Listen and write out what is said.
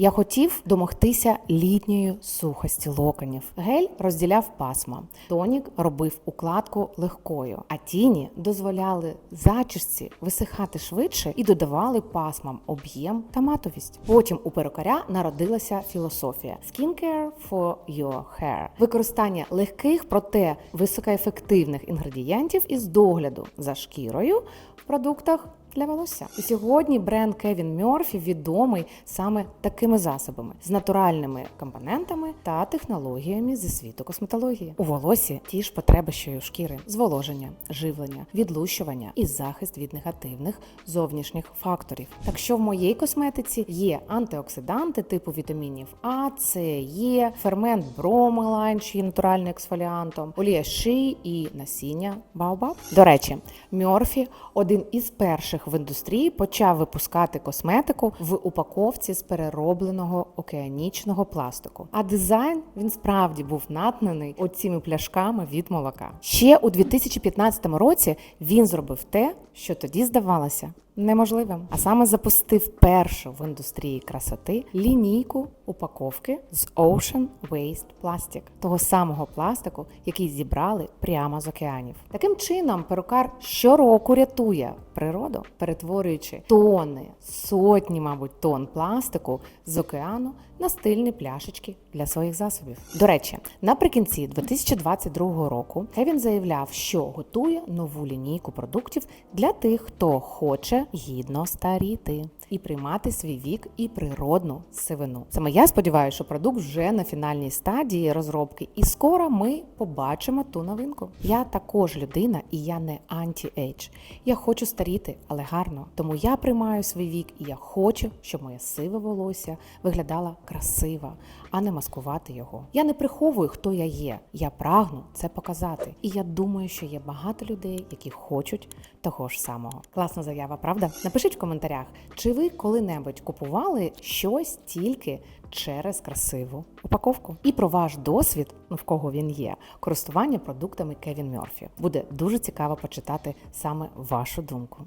Я хотів домогтися літньої сухості локонів. Гель розділяв пасма. Тонік робив укладку легкою, а тіні дозволяли зачісці висихати швидше і додавали пасмам об'єм та матовість. Потім у перукаря народилася філософія Skincare for your hair. використання легких, проте високоефективних інгредієнтів із догляду за шкірою в продуктах для волосся. І сьогодні бренд Кевін Мьорфі відомий саме такими засобами з натуральними компонентами та технологіями зі світу косметології. У волосі ті ж потреби, що й у шкіри: зволоження, живлення, відлущування і захист від негативних зовнішніх факторів. Так що в моїй косметиці є антиоксиданти типу вітамінів А, С, Е, фермент бромелайн, що є натуральним ексфоліантом, олія ши і насіння баобаб. До речі, Мьорфі один із перших в індустрії почав випускати косметику в упаковці з переробленого океанічного пластику. А дизайн він справді був натнений оціми пляшками від молока. Ще у 2015 році він зробив те, що тоді здавалося неможливим, а саме запустив першу в індустрії красоти лінійку упаковки з Ocean Waste Plastic, того самого пластику, який зібрали прямо з океанів. Таким чином, перукар щороку рятує природу, перетворюючи тони, сотні, мабуть, тонн пластику з океану на стильні пляшечки для своїх засобів. До речі, наприкінці 2022 року Кевін заявляв, що готує нову лінійку продуктів для тих, хто хоче гідно старіти і приймати свій вік і природну сивину. Саме я сподіваюся, що продукт вже на фінальній стадії розробки, і скоро ми побачимо ту новинку. Я також людина, і я не анті-ейдж. Я хочу старіти, але гарно. Тому я приймаю свій вік, і я хочу, щоб моє сиве волосся виглядало красиво, а не маскувати його. Я не приховую, хто я є. Я прагну це показати. І я думаю, що є багато людей, які хочуть того ж самого. Класна заява, правда? Напишіть в коментарях, чи ви коли-небудь купували щось тільки через красиву упаковку. І про ваш досвід, ну в кого він є, користування продуктами Кевін Мьорфі. Буде дуже цікаво почитати саме вашу думку.